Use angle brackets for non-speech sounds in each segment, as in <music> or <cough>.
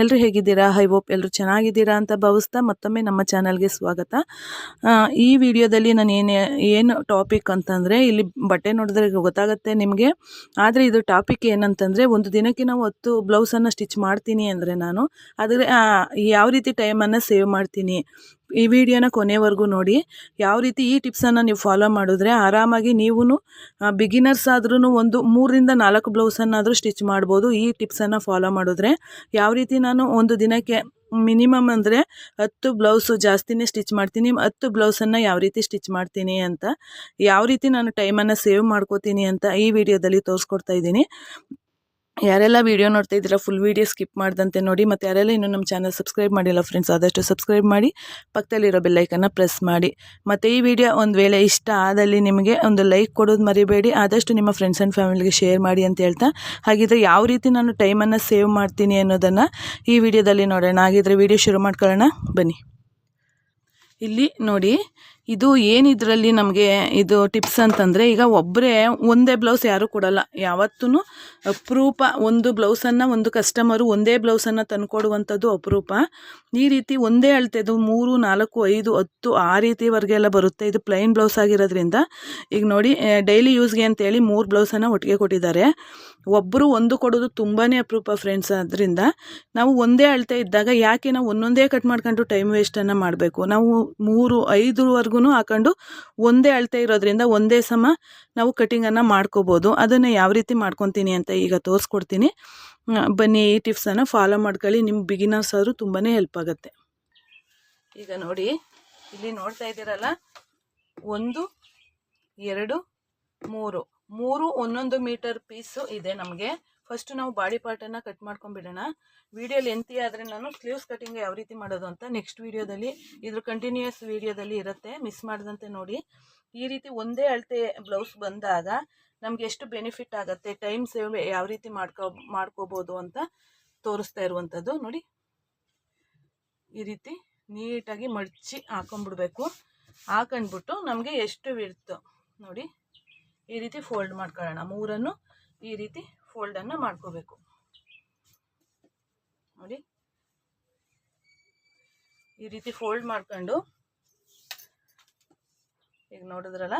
ಎಲ್ಲರೂ ಹೇಗಿದ್ದೀರಾ? I hope ಎಲ್ಲರೂ ಚೆನ್ನಾಗಿದ್ದೀರಾ ಅಂತ ಭಾವಿಸ್ತಾ ಮತ್ತೊಮ್ಮೆ ನಮ್ಮ ಚಾನಲ್ಗೆ ಸ್ವಾಗತ. ಈ ವಿಡಿಯೋದಲ್ಲಿ ನಾನು ಏನು ಏನು ಟಾಪಿಕ್ ಅಂತಂದರೆ, ಇಲ್ಲಿ ಬಟ್ಟೆ ನೋಡಿದ್ರೆ ಗೊತ್ತಾಗುತ್ತೆ ನಿಮಗೆ. ಆದರೆ ಇದು ಟಾಪಿಕ್ ಏನಂತಂದರೆ, ಒಂದು ದಿನಕ್ಕೆ ನಾವು ಹತ್ತು ಬ್ಲೌಸನ್ನು ಸ್ಟಿಚ್ ಮಾಡ್ತೀನಿ ಅಂದರೆ ನಾನು. ಆದರೆ ಯಾವ ರೀತಿ ಟೈಮನ್ನು ಸೇವ್ ಮಾಡ್ತೀನಿ? ಈ ವಿಡಿಯೋನ ಕೊನೆವರೆಗೂ ನೋಡಿ. ಯಾವ ರೀತಿ ಈ ಟಿಪ್ಸನ್ನು ನೀವು ಫಾಲೋ ಮಾಡಿದ್ರೆ ಆರಾಮಾಗಿ ನೀವು ಬಿಗಿನರ್ಸ್ ಆದ್ರೂ ಒಂದು ಮೂರರಿಂದ ನಾಲ್ಕು ಬ್ಲೌಸನ್ನಾದರೂ ಸ್ಟಿಚ್ ಮಾಡ್ಬೋದು ಈ ಟಿಪ್ಸನ್ನು ಫಾಲೋ ಮಾಡಿದ್ರೆ. ಯಾವ ರೀತಿ ನಾನು ಒಂದು ದಿನಕ್ಕೆ ಮಿನಿಮಮ್ ಅಂದರೆ ಹತ್ತು ಬ್ಲೌಸು ಜಾಸ್ತಿನೇ ಸ್ಟಿಚ್ ಮಾಡ್ತೀನಿ, ಹತ್ತು ಬ್ಲೌಸನ್ನು ಯಾವ ರೀತಿ ಸ್ಟಿಚ್ ಮಾಡ್ತೀನಿ ಅಂತ, ಯಾವ ರೀತಿ ನಾನು ಟೈಮನ್ನು ಸೇವ್ ಮಾಡ್ಕೋತೀನಿ ಅಂತ ಈ ವಿಡಿಯೋದಲ್ಲಿ ತೋರಿಸ್ಕೊಡ್ತಾ ಇದ್ದೀನಿ. ಯಾರೆಲ್ಲ ವಿಡಿಯೋ ನೋಡ್ತಾ ಇದ್ದೀರಾ ಫುಲ್ ವೀಡಿಯೋ ಸ್ಕಿಪ್ ಮಾಡ್ದಂತೆ ನೋಡಿ, ಮತ್ತು ಯಾರೆಲ್ಲ ಇನ್ನೂ ನಮ್ಮ ಚಾನಲ್ ಸಬ್ಸ್ಕ್ರೈಬ್ ಮಾಡಿಲ್ಲ ಫ್ರೆಂಡ್ಸ್ ಆದಷ್ಟು ಸಬ್ಸ್ಕ್ರೈಬ್ ಮಾಡಿ, ಪಕ್ಕದಲ್ಲಿರೋ ಬೆಲ್ಲೈಕನ್ನು ಪ್ರೆಸ್ ಮಾಡಿ. ಮತ್ತು ಈ ವಿಡಿಯೋ ಒಂದು ವೇಳೆ ಇಷ್ಟ ಆದಲ್ಲಿ ನಿಮಗೆ ಒಂದು ಲೈಕ್ ಕೊಡೋದು ಮರಿಬೇಡಿ, ಆದಷ್ಟು ನಿಮ್ಮ ಫ್ರೆಂಡ್ಸ್ ಆ್ಯಂಡ್ ಫ್ಯಾಮಿಲಿಗೆ ಶೇರ್ ಮಾಡಿ ಅಂತ ಹೇಳ್ತಾ. ಹಾಗಿದ್ರೆ ಯಾವ ರೀತಿ ನಾನು ಟೈಮನ್ನು ಸೇವ್ ಮಾಡ್ತೀನಿ ಅನ್ನೋದನ್ನು ಈ ವಿಡಿಯೋದಲ್ಲಿ ನೋಡೋಣ. ಹಾಗಿದ್ರೆ ವಿಡಿಯೋ ಶುರು ಮಾಡ್ಕೊಳ್ಳೋಣ. ಬನ್ನಿ. ಇಲ್ಲಿ ನೋಡಿ ಇದು ಏನಿದ್ರಲ್ಲಿ ನಮಗೆ ಇದು ಟಿಪ್ಸ್ ಅಂತಂದರೆ, ಈಗ ಒಬ್ಬರೇ ಒಂದೇ ಬ್ಲೌಸ್ ಯಾರೂ ಕೊಡಲ್ಲ. ಯಾವತ್ತೂ ಅಪರೂಪ ಒಂದು ಬ್ಲೌಸನ್ನು ಒಂದು ಕಸ್ಟಮರು ಒಂದೇ ಬ್ಲೌಸನ್ನು ತಂದುಕೊಡುವಂಥದ್ದು ಅಪರೂಪ. ಈ ರೀತಿ ಒಂದೇ ಅಳತೆದು ಮೂರು, ನಾಲ್ಕು, ಐದು, ಹತ್ತು ಆ ರೀತಿವರೆಗೆಲ್ಲ ಬರುತ್ತೆ. ಇದು ಪ್ಲೈನ್ ಬ್ಲೌಸ್ ಆಗಿರೋದ್ರಿಂದ. ಈಗ ನೋಡಿ ಡೈಲಿ ಯೂಸ್ಗೆ ಅಂತೇಳಿ ಮೂರು ಬ್ಲೌಸನ್ನು ಒಟ್ಟಿಗೆ ಕೊಟ್ಟಿದ್ದಾರೆ. ಒಬ್ಬರು ಒಂದು ಕೊಡೋದು ತುಂಬಾ ಅಪರೂಪ ಫ್ರೆಂಡ್ಸ್ ಆದ್ರಿಂದ, ನಾವು ಒಂದೇ ಅಳತೆ ಇದ್ದಾಗ ಯಾಕೆ ನಾವು ಒಂದೊಂದೇ ಕಟ್ ಮಾಡ್ಕೊಂಡು ಟೈಮ್ ವೇಸ್ಟನ್ನು ಮಾಡಬೇಕು? ನಾವು ಮೂರು, ಐದುವರೆಗೂ ಹಾಕೊಂಡು ಒಂದೇ ಅಳತೆ ಇರೋದ್ರಿಂದ ಒಂದೇ ಸಮ ನಾವು ಕಟಿಂಗನ್ನು ಮಾಡ್ಕೋಬೋದು. ಅದನ್ನು ಯಾವ ರೀತಿ ಮಾಡ್ಕೊತೀನಿ ಅಂತ ಈಗ ತೋರಿಸ್ಕೊಡ್ತೀನಿ. ಬನ್ನಿ ಈ ಟಿಪ್ಸನ್ನು ಫಾಲೋ ಮಾಡ್ಕೊಳ್ಳಿ. ನಿಮ್ಮ ಬಿಗಿನರ್ಸ್ ಆದರೂ ತುಂಬಾ ಹೆಲ್ಪ್ ಆಗುತ್ತೆ. ಈಗ ನೋಡಿ, ಇಲ್ಲಿ ನೋಡ್ತಾ ಇದ್ದೀರಲ್ಲ? ಒಂದು, ಎರಡು, ಮೂರು. ಮೂರು ಒಂದೊಂದು ಮೀಟರ್ ಪೀಸು ಇದೆ ನಮಗೆ. ಫಸ್ಟ್ ನಾವು ಬಾಡಿ ಪಾರ್ಟನ್ನು ಕಟ್ ಮಾಡ್ಕೊಂಡ್ಬಿಡೋಣ. ವಿಡಿಯೋ ಎಂತಿ ಆದರೆ ನಾನು ಸ್ಲೀವ್ಸ್ ಕಟಿಂಗ್ ಯಾವ ರೀತಿ ಮಾಡೋದು ಅಂತ ನೆಕ್ಸ್ಟ್ ವಿಡಿಯೋದಲ್ಲಿ ಇದ್ರ ಕಂಟಿನ್ಯೂಯಸ್ ವಿಡಿಯೋದಲ್ಲಿ ಇರುತ್ತೆ. ಮಿಸ್ ಮಾಡದಂತೆ ನೋಡಿ. ಈ ರೀತಿ ಒಂದೇ ಅಳತೆ ಬ್ಲೌಸ್ ಬಂದಾಗ ನಮ್ಗೆ ಎಷ್ಟು ಬೆನಿಫಿಟ್ ಆಗುತ್ತೆ ಟೈಮ್ ಸೇವ್ ಯಾವ ರೀತಿ ಮಾಡ್ಕೊ, ಮಾಡ್ಕೋಬೋದು ಅಂತ ತೋರಿಸ್ತಾ ಇರುವಂಥದ್ದು ನೋಡಿ. ಈ ರೀತಿ ನೀಟಾಗಿ ಮಡಚಿ ಹಾಕೊಂಡ್ಬಿಡ್ಬೇಕು. ಹಾಕೊಂಡ್ಬಿಟ್ಟು ನಮಗೆ ಎಷ್ಟು ಇಡ್ತು ನೋಡಿ. ಈ ರೀತಿ ಫೋಲ್ಡ್ ಮಾಡ್ಕೊಳ್ಳೋಣ. ಮೂರನ್ನು ಈ ರೀತಿ ಫೋಲ್ಡನ್ನು ಮಾಡ್ಕೋಬೇಕು. ನೋಡಿ. ಈ ರೀತಿ ಫೋಲ್ಡ್ ಮಾಡ್ಕೊಂಡು, ಈಗ ನೋಡಿದ್ರಲ್ಲ,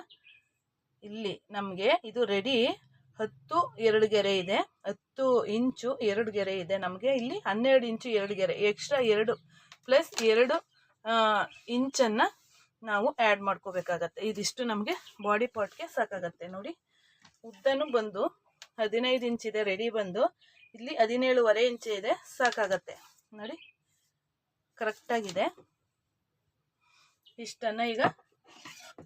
ಇಲ್ಲಿ ನಮಗೆ ಇದು ರೆಡಿ ಹತ್ತು, ಎರಡು ಗೆರೆ ಇದೆ. ಹತ್ತು ಇಂಚು, ಎರಡು ಗೆರೆ ಇದೆ ನಮಗೆ. ಇಲ್ಲಿ ಹನ್ನೆರಡು ಇಂಚು, ಎರಡು ಗೆರೆ. ಎಕ್ಸ್ಟ್ರಾ ಎರಡು ಪ್ಲಸ್ ಎರಡು ಇಂಚನ್ನು ನಾವು ಆ್ಯಡ್ ಮಾಡ್ಕೋಬೇಕಾಗತ್ತೆ. ಇದಿಷ್ಟು ನಮಗೆ ಬಾಡಿ ಪಾರ್ಟ್ಗೆ ಸಾಕಾಗತ್ತೆ. ನೋಡಿ. ಉದ್ದನೂ ಬಂದು ಹದಿನೈದು ಇಂಚ್ ಇದೆ ರೆಡಿ ಬಂದು. ಇಲ್ಲಿ ಹದಿನೇಳುವರೆ ಇಂಚ್ ಇದೆ, ಸಾಕಾಗತ್ತೆ. ನೋಡಿ ಕರೆಕ್ಟಾಗಿದೆ ಇಷ್ಟನ್ನು ಈಗ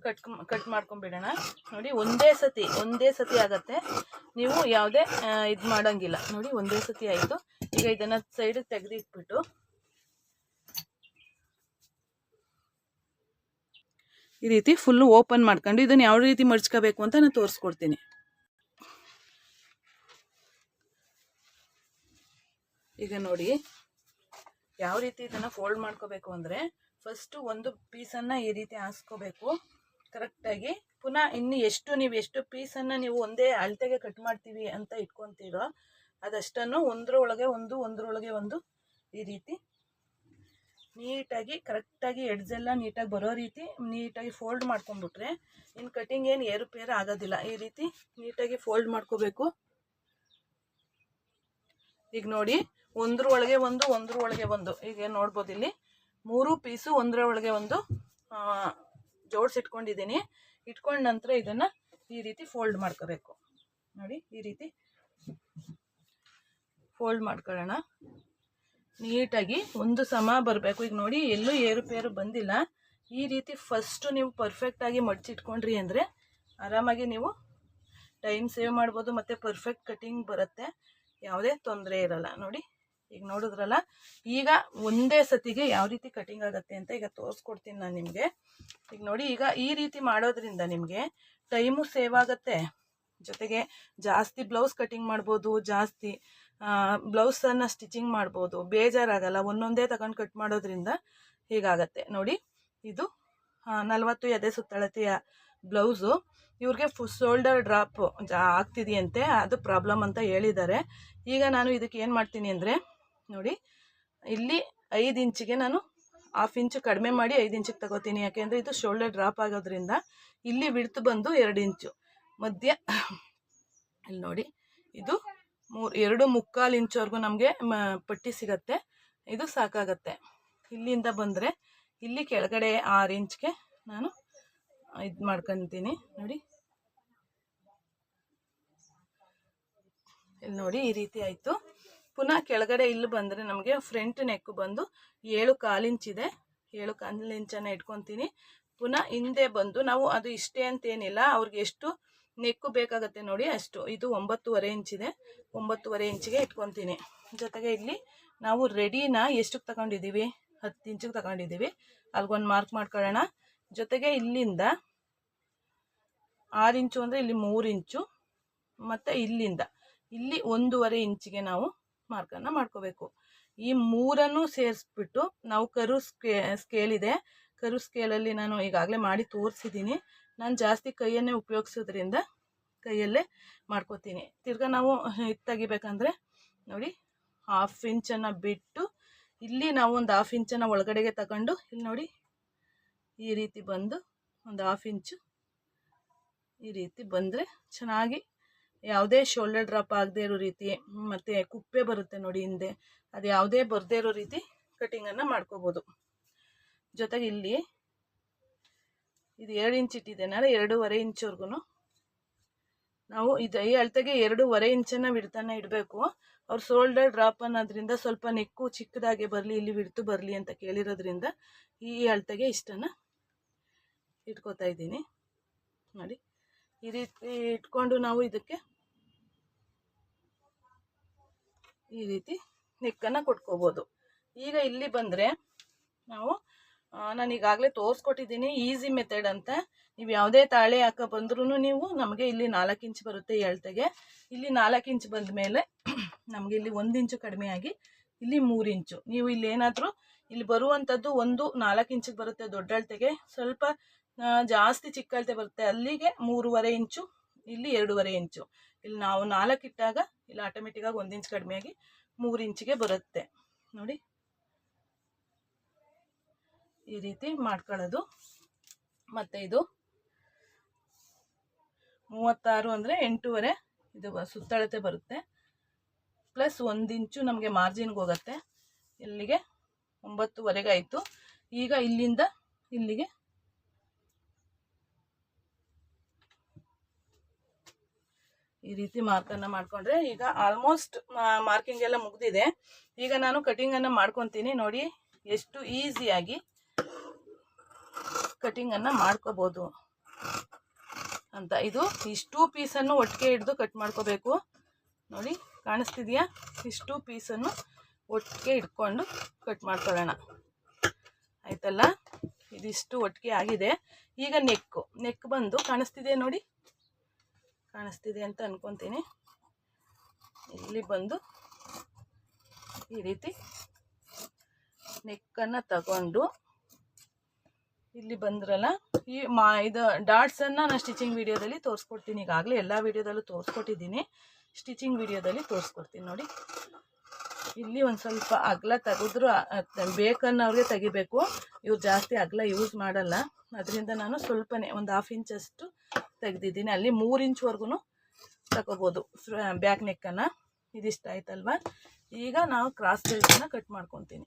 ಕಟ್ ಕಟ್ ಮಾಡ್ಕೊಂಬಿಡೋಣ. ನೋಡಿ, ಒಂದೇ ಸತಿ ಒಂದೇ ಸತಿ ಆಗತ್ತೆ. ನೀವು ಯಾವುದೇ ಇದು ಮಾಡೋಂಗಿಲ್ಲ. ನೋಡಿ, ಒಂದೇ ಸತಿ ಆಯಿತು. ಈಗ ಇದನ್ನು ಸೈಡಿಗೆ ತೆಗೆದಿಟ್ಬಿಟ್ಟು ಈ ರೀತಿ ಫುಲ್ಲು ಓಪನ್ ಮಾಡ್ಕೊಂಡು ಇದನ್ನು ಯಾವ ರೀತಿ ಮಡ್ಚ್ಕೋಬೇಕು ಅಂತ ನಾನು ತೋರಿಸ್ಕೊಡ್ತೀನಿ. ಈಗ ನೋಡಿ ಯಾವ ರೀತಿ ಇದನ್ನು ಫೋಲ್ಡ್ ಮಾಡ್ಕೋಬೇಕು ಅಂದರೆ ಫಸ್ಟು ಒಂದು ಪೀಸನ್ನು ಈ ರೀತಿ ಹಾಸ್ಕೋಬೇಕು. ಕರೆಕ್ಟಾಗಿ ಪುನಃ ಇನ್ನು ಎಷ್ಟು ನೀವು ಎಷ್ಟು ಪೀಸನ್ನು ನೀವು ಒಂದೇ ಅಳತೆಗೆ ಕಟ್ ಮಾಡ್ತೀವಿ ಅಂತ ಇಟ್ಕೊತೀರೋ ಅದಷ್ಟನ್ನು ಒಂದರೊಳಗೆ ಒಂದು ಒಂದರೊಳಗೆ ಒಂದು ಈ ರೀತಿ ನೀಟಾಗಿ ಕರೆಕ್ಟಾಗಿ ಎಡ್ಜೆಲ್ಲ ನೀಟಾಗಿ ಬರೋ ರೀತಿ ನೀಟಾಗಿ ಫೋಲ್ಡ್ ಮಾಡ್ಕೊಂಡ್ಬಿಟ್ರೆ ಇನ್ನು ಕಟಿಂಗ್ ಏನು ಏರುಪೇರು ಆಗೋದಿಲ್ಲ. ಈ ರೀತಿ ನೀಟಾಗಿ ಫೋಲ್ಡ್ ಮಾಡ್ಕೋಬೇಕು. ಈಗ ನೋಡಿ ಒಂದ್ರ ಒಳಗೆ ಒಂದು, ಒಂದ್ರ ಒಳಗೆ ಒಂದು. ಈಗ ನೋಡ್ಬೋದು ಇಲ್ಲಿ? ಮೂರು ಪೀಸು ಒಂದರ ಒಳಗೆ ಒಂದು ಜೋಡಿಸಿಟ್ಕೊಂಡಿದ್ದೀನಿ ಇಟ್ಕೊಂಡ ನಂತರ ಇದನ್ನು ಈ ರೀತಿ ಫೋಲ್ಡ್ ಮಾಡ್ಕೋಬೇಕು. ನೋಡಿ, ಈ ರೀತಿ ಫೋಲ್ಡ್ ಮಾಡ್ಕೊಳ್ಳೋಣ. ನೀಟಾಗಿ ಒಂದು ಸಮ ಬರಬೇಕು. ಈಗ ನೋಡಿ, ಎಲ್ಲೂ ಏರುಪೇರು ಬಂದಿಲ್ಲ. ಈ ರೀತಿ ಫಸ್ಟು ನೀವು ಪರ್ಫೆಕ್ಟಾಗಿ ಮಡ್ಚಿಟ್ಕೊಂಡ್ರಿ ಅಂದರೆ ಆರಾಮಾಗಿ ನೀವು ಟೈಮ್ ಸೇವ್ ಮಾಡ್ಬೋದು. ಮತ್ತು ಪರ್ಫೆಕ್ಟ್ ಕಟಿಂಗ್ ಬರುತ್ತೆ. ಯಾವುದೇ ತೊಂದರೆ ಇರಲ್ಲ. ನೋಡಿ ಈಗ ನೋಡಿದ್ರಲ್ಲ, ಈಗ ಒಂದೇ ಸತಿಗೆ ಯಾವ ರೀತಿ ಕಟಿಂಗ್ ಆಗುತ್ತೆ ಅಂತ ಈಗ ತೋರಿಸ್ಕೊಡ್ತೀನಿ ನಾನು ನಿಮಗೆ. ಈಗ ನೋಡಿ, ಈಗ ಈ ರೀತಿ ಮಾಡೋದ್ರಿಂದ ನಿಮಗೆ ಟೈಮು ಸೇವ್ ಆಗುತ್ತೆ. ಜೊತೆಗೆ ಜಾಸ್ತಿ ಬ್ಲೌಸ್ ಕಟಿಂಗ್ ಮಾಡ್ಬೋದು, ಜಾಸ್ತಿ ಬ್ಲೌಸನ್ನು ಸ್ಟಿಚಿಂಗ್ ಮಾಡ್ಬೋದು, ಬೇಜಾರಾಗಲ್ಲ, ಒಂದೊಂದೇ ತಗೊಂಡು ಕಟ್ ಮಾಡೋದ್ರಿಂದ ಹೀಗಾಗತ್ತೆ. ನೋಡಿ, ಇದು ನಲವತ್ತು ಎದೆ ಸುತ್ತಳತೆಯ ಬ್ಲೌಸು ಇವ್ರಿಗೆ ಫು ಶೋಲ್ಡರ್ ಡ್ರಾಪ್ ಜಾ ಆಗ್ತಿದೆಯಂತೆ ಅದು ಪ್ರಾಬ್ಲಮ್ ಅಂತ ಹೇಳಿದ್ದಾರೆ. ಈಗ ನಾನು ಇದಕ್ಕೆ ಏನು ಮಾಡ್ತೀನಿ ಅಂದರೆ ನೋಡಿ. ಇಲ್ಲಿ ಐದು ಇಂಚಿಗೆ ನಾನು ಹಾಫ್ ಇಂಚು ಕಡಿಮೆ ಮಾಡಿ ಐದು ಇಂಚಿಗೆ ತಗೋತೀನಿ. ಯಾಕೆಂದರೆ ಇದು ಶೋಲ್ಡರ್ ಡ್ರಾಪ್ ಆಗೋದ್ರಿಂದ ಇಲ್ಲಿ ಬಿಡ್ತು ಬಂದು ಎರಡು ಇಂಚು. ಮಧ್ಯ ಇಲ್ಲಿ ನೋಡಿ. ಇದು ಮೂರು ಎರಡು ಮುಕ್ಕಾಲು ಇಂಚವರೆಗೂ ನಮಗೆ ಪಟ್ಟಿ ಸಿಗತ್ತೆ. ಇದು ಸಾಕಾಗತ್ತೆ. ಇಲ್ಲಿಂದ ಬಂದರೆ ಇಲ್ಲಿ ಕೆಳಗಡೆ ಆರು ಇಂಚ್ಗೆ ನಾನು ಇದು ಮಾಡ್ಕೊತೀನಿ. ನೋಡಿ. ಇಲ್ಲಿ ನೋಡಿ ಈ ರೀತಿ ಆಯಿತು. ಪುನಃ ಕೆಳಗಡೆ ಇಲ್ಲಿ ಬಂದರೆ ನಮಗೆ ಫ್ರಂಟ್ ನೆಕ್ ಬಂದು ಏಳು ಕಾಲು ಇಂಚಿದೆ ಏಳು ಕಾಲು ಇಂಚನ್ನು ಇಟ್ಕೊತೀನಿ. ಪುನಃ ಹಿಂದೆ ಬಂದು ನಾವು ಅದು ಇಷ್ಟೇ ಅಂತೇನಿಲ್ಲ ಅವ್ರಿಗೆ ಎಷ್ಟು ನೆಕ್ಕು ಬೇಕಾಗತ್ತೆ ನೋಡಿ, ಅಷ್ಟು. ಇದು ಒಂಬತ್ತುವರೆ ಇಂಚಿದೆ ಒಂಬತ್ತುವರೆ ಇಂಚಿಗೆ ಇಟ್ಕೊತೀನಿ. ಜೊತೆಗೆ ಇಲ್ಲಿ ನಾವು ರೆಡಿನ ಎಷ್ಟಕ್ಕೆ ತಗೊಂಡಿದ್ದೀವಿ? ಹತ್ತು ಇಂಚಿಗೆ ತಗೊಂಡಿದ್ದೀವಿ. ಅಲ್ಗೊಂದು ಮಾರ್ಕ್ ಮಾಡ್ಕೊಳ್ಳೋಣ. ಜೊತೆಗೆ ಇಲ್ಲಿಂದ ಆರು ಇಂಚು ಅಂದರೆ ಇಲ್ಲಿ ಮೂರು ಇಂಚು ಮತ್ತು ಇಲ್ಲಿಂದ. ಇಲ್ಲಿ ಒಂದೂವರೆ ಇಂಚಿಗೆ ನಾವು ಮಾರ್ಕನ್ನು ಮಾಡ್ಕೋಬೇಕು. ಈ ಮೂರನ್ನು ಸೇರಿಸ್ಬಿಟ್ಟು ನಾವು ಕರು ಸ್ಕೇ, ಸ್ಕೇಲ್ ಇದೆ. ಕರು ಸ್ಕೇಲಲ್ಲಿ ನಾನು ಈಗಾಗಲೇ ಮಾಡಿ ತೋರಿಸಿದ್ದೀನಿ ನಾನು ಜಾಸ್ತಿ ಕೈಯನ್ನೇ ಉಪಯೋಗಿಸೋದ್ರಿಂದ ಕೈಯಲ್ಲೇ ಮಾಡ್ಕೋತೀನಿ. ತಿರ್ಗಾ ನಾವು ಇದು ತೆಗಿಬೇಕಂದ್ರೆ ನೋಡಿ ಹಾಫ್ ಇಂಚನ್ನು ಬಿಟ್ಟು ಇಲ್ಲಿ ನಾವು ಒಂದು ಹಾಫ್ ಇಂಚನ್ನು ಒಳಗಡೆಗೆ ತಗೊಂಡು ಇಲ್ಲಿ ನೋಡಿ ಈ ರೀತಿ ಬಂದು ಒಂದು ಹಾಫ್ ಇಂಚು ಈ ರೀತಿ ಬಂದರೆ ಚೆನ್ನಾಗಿ ಯಾವುದೇ ಶೋಲ್ಡರ್ ಡ್ರಾಪ್ ಆಗದೆ ಇರೋ ರೀತಿ, ಮತ್ತು ಕುಪ್ಪೆ ಬರುತ್ತೆ ನೋಡಿ ಹಿಂದೆ, ಅದು ಯಾವುದೇ ಬರದೇ ಇರೋ ರೀತಿ ಕಟಿಂಗನ್ನು ಮಾಡ್ಕೋಬೋದು. ಜೊತೆಗೆ ಇಲ್ಲಿ ಇದು ಎರಡು ಇಂಚ್ ಇಟ್ಟಿದ್ದೇನೆ ಎರಡೂವರೆ ಇಂಚ್ವರೆಗೂ ನಾವು ಇದು ಈ ಅಳತೆಗೆ ಎರಡೂವರೆ ಇಂಚನ್ನು ಬಿಡ್ತಾನೆ ಇಡಬೇಕು. ಅವ್ರು ಶೋಲ್ಡರ್ ಡ್ರಾಪ್ ಅನ್ನೋದ್ರಿಂದ ಸ್ವಲ್ಪ ನೆಕ್ಕು ಚಿಕ್ಕದಾಗೆ ಬರಲಿ, ಇಲ್ಲಿ ಬಿಡ್ತು ಬರಲಿ ಅಂತ ಕೇಳಿರೋದ್ರಿಂದ ಈ ಅಳತೆಗೆ ಇಷ್ಟನ್ನು ಇಟ್ಕೋತಾ ಇದ್ದೀನಿ. ನೋಡಿ, ಈ ರೀತಿ ಇಟ್ಕೊಂಡು ನಾವು ಇದಕ್ಕೆ ಈ ರೀತಿ ನೆಕ್ಕನ್ನು ಕೊಟ್ಕೋಬೋದು. ಈಗ ಇಲ್ಲಿ ಬಂದರೆ ನಾವು ನಾನು ಈಗಾಗಲೇ ತೋರಿಸ್ಕೊಟ್ಟಿದ್ದೀನಿ ಈಸಿ ಮೆಥಡ್ ಅಂತ. ನೀವು ಯಾವುದೇ ತಾಳೆ ಹಾಕ ಬಂದ್ರೂ ನೀವು ನಮಗೆ ಇಲ್ಲಿ ನಾಲ್ಕು ಇಂಚ್ ಬರುತ್ತೆ ಎಳ್ತೆಗೆ ಇಲ್ಲಿ ನಾಲ್ಕು ಇಂಚ್ ಬಂದ ಮೇಲೆ <clears throat> ನಮಗೆ ಇಲ್ಲಿ ಒಂದು ಇಂಚು ಕಡಿಮೆ ಆಗಿ ಇಲ್ಲಿ ಮೂರು ಇಂಚು. ನೀವು ಇಲ್ಲಿ ಏನಾದರೂ ಇಲ್ಲಿ ಬರುವಂಥದ್ದು ಒಂದು ನಾಲ್ಕು ಇಂಚಿಗೆ ಬರುತ್ತೆ ದೊಡ್ಡ ಅಳತೆಗೆ. ಸ್ವಲ್ಪ ಜಾಸ್ತಿ ಚಿಕ್ಕ ಅಳತೆ ಬರುತ್ತೆ ಅಲ್ಲಿಗೆ ಮೂರುವರೆ ಇಂಚು, ಇಲ್ಲಿ ಎರಡೂವರೆ ಇಂಚು. ಇಲ್ಲಿ ನಾವು ನಾಲ್ಕು ಇಟ್ಟಾಗ ಇಲ್ಲಿ ಆಟೋಮೆಟಿಕ್ಕಾಗಿ ಒಂದು ಇಂಚ್ ಆಗಿ ಮೂರು ಇಂಚಿಗೆ ಬರುತ್ತೆ. ನೋಡಿ. ಈ ರೀತಿ ಮಾಡ್ಕೊಳ್ಳೋದು. ಮತ್ತು ಇದು ಮೂವತ್ತಾರು ಅಂದರೆ ಎಂಟೂವರೆ ಇದು ಸುತ್ತಳತೆ ಬರುತ್ತೆ. ಪ್ಲಸ್ ಒಂದು ಇಂಚು ನಮಗೆ ಮಾರ್ಜಿನ್ಗೆ ಹೋಗುತ್ತೆ. ಇಲ್ಲಿಗೆ ಒಂಬತ್ತುವರೆಗೆ ಆಯಿತು. ಈಗ ಇಲ್ಲಿಂದ ಇಲ್ಲಿಗೆ ಈ ರೀತಿ ಮಾರ್ಕನ್ನು ಮಾಡಿಕೊಂಡ್ರೆ ಈಗ ಆಲ್ಮೋಸ್ಟ್ ಮಾರ್ಕಿಂಗ್ ಎಲ್ಲ ಮುಗ್ದಿದೆ. ಈಗ ನಾನು ಕಟಿಂಗನ್ನು ಮಾಡ್ಕೊತೀನಿ. ನೋಡಿ, ಎಷ್ಟು ಈಸಿಯಾಗಿ ಕಟಿಂಗನ್ನು ಮಾಡ್ಕೋಬೋದು ಅಂತ. ಇದು ಇಷ್ಟು ಪೀಸನ್ನು ಒಟ್ಟಿಗೆ ಹಿಡಿದು ಕಟ್ ಮಾಡ್ಕೋಬೇಕು. ನೋಡಿ, ಕಾಣಿಸ್ತಿದೆಯಾ? ಇಷ್ಟು ಪೀಸನ್ನು ಒಟ್ಟಿಗೆ ಇಟ್ಕೊಂಡು ಕಟ್ ಮಾಡ್ಕೊಳ್ಳೋಣ. ಆಯ್ತಲ್ಲ? ಇದಿಷ್ಟು ಒಟ್ಟಿಗೆ ಆಗಿದೆ. ಈಗ ನೆಕ್ಕು ನೆಕ್ ಬಂದು ಕಾಣಿಸ್ತಿದೆ ನೋಡಿ. ಕಾಣಿಸ್ತಿದೆ ಅಂತ ಅನ್ಕೊತೀನಿ. ಇಲ್ಲಿ ಬಂದು ಈ ರೀತಿ ನೆಕ್ಕನ್ನು ತಗೊಂಡು ಇಲ್ಲಿ ಬಂದ್ರಲ್ಲ, ಈ ಮಾ ಇದು ಡಾಟ್ಸನ್ನು ನಾನು ಸ್ಟಿಚಿಂಗ್ ವಿಡಿಯೋದಲ್ಲಿ ತೋರಿಸ್ಕೊಡ್ತೀನಿ ಈಗಾಗಲೇ, ಎಲ್ಲ ವಿಡಿಯೋದಲ್ಲೂ ತೋರಿಸ್ಕೊಟ್ಟಿದ್ದೀನಿ. ಸ್ಟಿಚಿಂಗ್ ವಿಡಿಯೋದಲ್ಲಿ ತೋರಿಸ್ಕೊಡ್ತೀನಿ ನೋಡಿ. ಇಲ್ಲಿ ಒಂದು ಸ್ವಲ್ಪ ಅಗಲ ತೆಗೆದ್ರು ಬೇಕನ್ನೋರಿಗೆ ತೆಗಿಬೇಕು. ಇವ್ರು ಜಾಸ್ತಿ ಅಗಲ ಯೂಸ್ ಮಾಡಲ್ಲ. ಅದರಿಂದ ನಾನು ಸ್ವಲ್ಪನೇ ಒಂದು ಹಾಫ್ ಇಂಚಷ್ಟು ತೆಗೆದಿದ್ದೀನಿ. ಅಲ್ಲಿ ಮೂರು ಇಂಚ್ವರೆಗೂ ತಗೋಬೋದು ಬ್ಯಾಕ್ ನೆಕ್ಕನ್ನು. ಇದಿಷ್ಟ ಆಯ್ತಲ್ವ? ಈಗ ನಾವು ಕ್ರಾಸ್ ಬೆಲ್ಟನ್ನು ಕಟ್ ಮಾಡ್ಕೊತೀನಿ.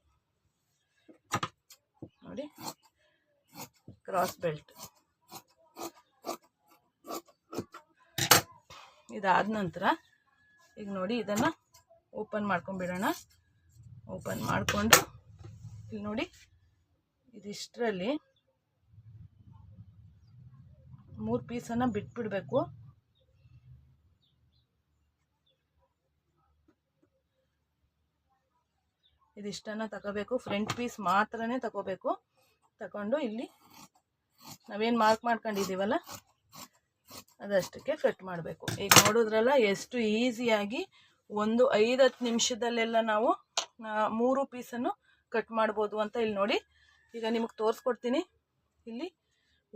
ನೋಡಿ ಕ್ರಾಸ್ ಬೆಲ್ಟ್ ಇದಾದ ನಂತರ, ಈಗ ನೋಡಿ ಇದನ್ನು ಓಪನ್ ಮಾಡ್ಕೊಂಬಿಡೋಣ ಓಪನ್ ಮಾಡಿಕೊಂಡು, ಇಲ್ಲಿ ನೋಡಿ, ಇದಿಷ್ಟರಲ್ಲಿ ಮೂರು ಪೀಸನ್ನು ಬಿಟ್ಬಿಡಬೇಕು. ಇದಿಷ್ಟನ್ನು ತಗೋಬೇಕು. ಫ್ರಂಟ್ ಪೀಸ್ ಮಾತ್ರನೇ ತಗೋಬೇಕು. ತಗೊಂಡು ಇಲ್ಲಿ ನಾವೇನು ಮಾರ್ಕ್ ಮಾಡ್ಕೊಂಡಿದ್ದೀವಲ್ಲ, ಅದಷ್ಟಕ್ಕೆ ಕಟ್ ಮಾಡಬೇಕು. ಈಗ ನೋಡಿದ್ರಲ್ಲ, ಎಷ್ಟು ಈಸಿಯಾಗಿ ಒಂದು ಐದು ಹತ್ತು ನಿಮಿಷದಲ್ಲೆಲ್ಲ ನಾವು ಮೂರು ಪೀಸನ್ನು ಕಟ್ ಮಾಡ್ಬೋದು ಅಂತ ಇಲ್ಲಿ ನೋಡಿ. ಈಗ ನಿಮಗೆ ತೋರಿಸ್ಕೊಡ್ತೀನಿ. ಇಲ್ಲಿ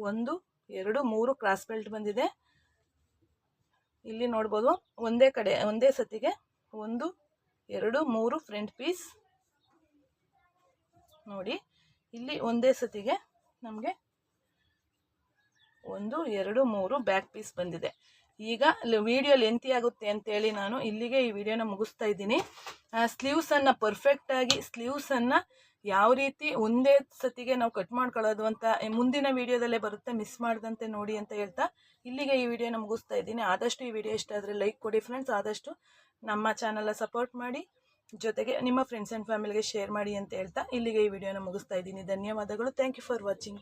ಒಂದು, ಎರಡು, ಮೂರು ಕ್ರಾಸ್ ಬೆಲ್ಟ್ ಬಂದಿದೆ. ಇಲ್ಲಿ ನೋಡ್ಬೋದು ಒಂದೇ ಕಡೆ, ಒಂದೇ ಸತಿಗೆ ಒಂದು, ಎರಡು, ಮೂರು ಫ್ರಂಟ್ ಪೀಸ್ ನೋಡಿ, ಇಲ್ಲಿ ಒಂದೇ ಸತಿಗೆ ನಮಗೆ ಒಂದು, ಎರಡು, ಮೂರು ಬ್ಯಾಕ್ ಪೀಸ್ ಬಂದಿದೆ. ಈಗ ವಿಡಿಯೋ ಲೆಂತಿ ಆಗುತ್ತೆ ಅಂತೇಳಿ ನಾನು ಇಲ್ಲಿಗೆ ಈ ವಿಡಿಯೋನ ಮುಗಿಸ್ತಾ ಇದ್ದೀನಿ. ಸ್ಲೀವ್ಸನ್ನು ಪರ್ಫೆಕ್ಟಾಗಿ ಸ್ಲೀವ್ಸನ್ನು ಯಾವ ರೀತಿ ಒಂದೇ ಸತಿಗೆ ನಾವು ಕಟ್ ಮಾಡ್ಕೊಳ್ಳೋದು ಅಂತ ಮುಂದಿನ ವಿಡಿಯೋದಲ್ಲೇ ಬರುತ್ತೆ ಮಿಸ್ ಮಾಡ್ದಂತೆ ನೋಡಿ ಅಂತ ಹೇಳ್ತಾ ಇಲ್ಲಿಗೆ ಈ ವಿಡಿಯೋನ ಮುಗಿಸ್ತಾ ಇದ್ದೀನಿ. ಆದಷ್ಟು ಈ ವಿಡಿಯೋ ಇಷ್ಟ ಆದರೆ ಲೈಕ್ ಕೊಡಿ ಫ್ರೆಂಡ್ಸ್ ಆದಷ್ಟು ನಮ್ಮ ಚಾನಲ್ನ ಸಪೋರ್ಟ್ ಮಾಡಿ, ಜೊತೆಗೆ ನಿಮ್ಮ ಫ್ರೆಂಡ್ಸ್ ಆ್ಯಂಡ್ ಫ್ಯಾಮಿಲಿಗೆ ಶೇರ್ ಮಾಡಿ ಅಂತ ಹೇಳ್ತಾ ಇಲ್ಲಿಗೆ ಈ ವಿಡಿಯೋನ ಮುಗಿಸ್ತಾ ಇದ್ದೀನಿ. ಧನ್ಯವಾದಗಳು. Thank you for watching